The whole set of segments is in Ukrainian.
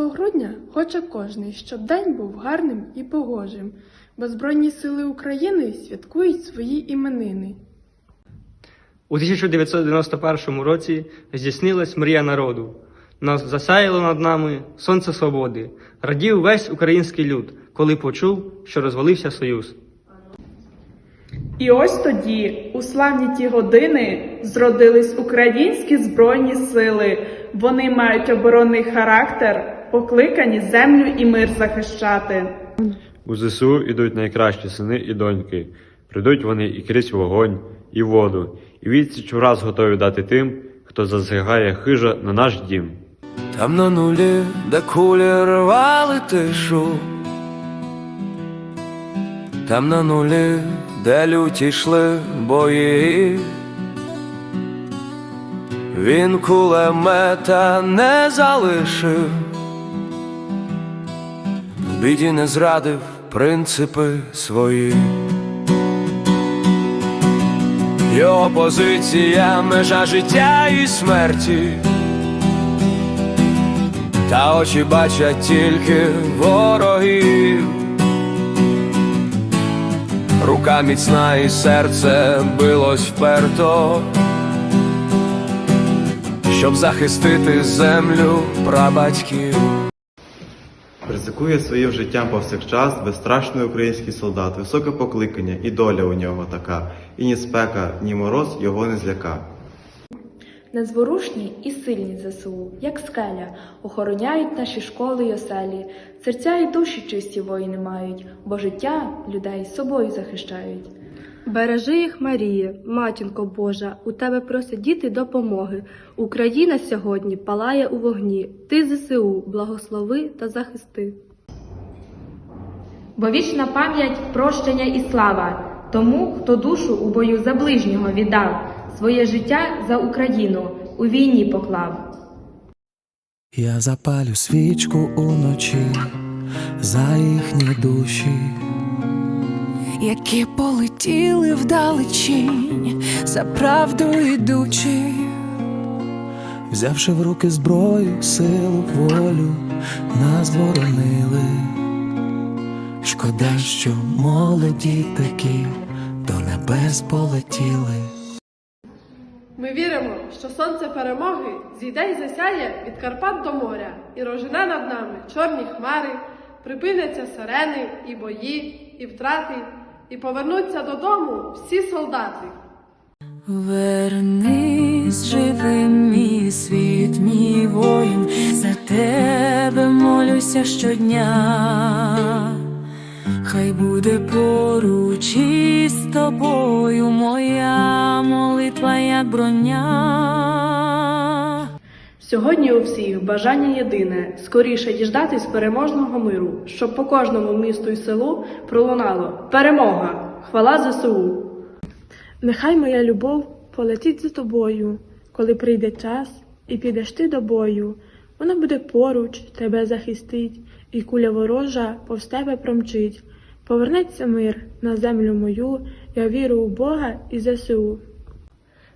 6 грудня хоче кожний, щоб день був гарним і погожим, бо Збройні сили України святкують свої іменини. У 1991 році здійснилась мрія народу. Нас засяяло над нами сонце свободи. Радів весь український люд, коли почув, що розвалився союз. І ось тоді, у славні ті години, зродились українські збройні сили. Вони мають оборонний характер, покликані землю і мир захищати. У ЗСУ ідуть найкращі сини і доньки. Прийдуть вони і крізь вогонь, і воду, і відсіч враз готові дати тим, хто зазигає хижа на наш дім. Там на нулі, де кулі рвали тишу, там на нулі, де люті йшли бої, він кулемета не залишив, біді не зрадив принципи свої. Його позиція межа життя і смерті. Та очі бачать тільки ворогів. Рука міцна і серце билось вперто, щоб захистити землю прабатьків. Ризикує своїм життям повсякчас безстрашний український солдат, високе покликання і доля у нього така, і ні спека, ні мороз його не зляка. Незворушні і сильні ЗСУ, як скеля, охороняють наші школи й оселі. Серця і душі чисті воїни мають, бо життя людей собою захищають. Бережи їх, Марія, матінко Божа, у тебе просять діти допомоги. Україна сьогодні палає у вогні. Ти ЗСУ, благослови та захисти. Бо вічна пам'ять прощення і слава тому, хто душу у бою за ближнього віддав, своє життя за Україну у війні поклав. Я запалю свічку уночі за їхні душі. Які полетіли вдалечінь, за правду ідучи. Взявши в руки зброю, силу, волю, нас боронили. Шкода, що молоді такі до небес полетіли. Ми віримо, що сонце перемоги зійде й засяє від Карпат до моря, і рожене над нами чорні хмари, припиняться сирени і бої, і втрати, і повернуться додому всі солдати. Вернись живим, мій світ, мій воїн, за тебе молюся щодня. Хай буде поруч із тобою моя молитва, як броня. Сьогодні у всіх бажання єдине скоріше діждатись переможного миру, щоб по кожному місту й селу пролунало перемога, хвала ЗСУ. Нехай моя любов полетить за тобою, коли прийде час і підеш ти до бою. Вона буде поруч, тебе захистить, і куля ворожа повз тебе промчить. Повернеться мир на землю мою, я вірю у Бога і ЗСУ.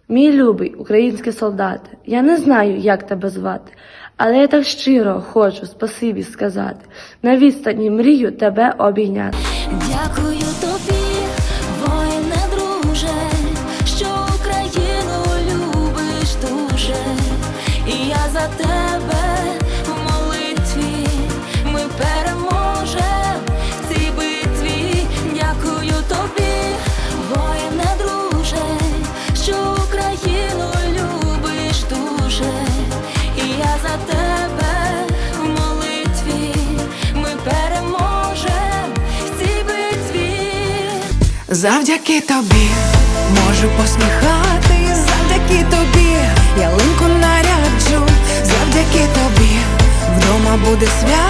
Мій любий український солдат, я не знаю, як тебе звати, але я так щиро хочу спасибі сказати. На відстані мрію тебе обійняти. Дякую тобі, воїне друже, що Україну любиш дуже, і я за тебе Завдяки тобі можу посміхати, завдяки тобі ялинку наряджу, завдяки тобі вдома буде свято.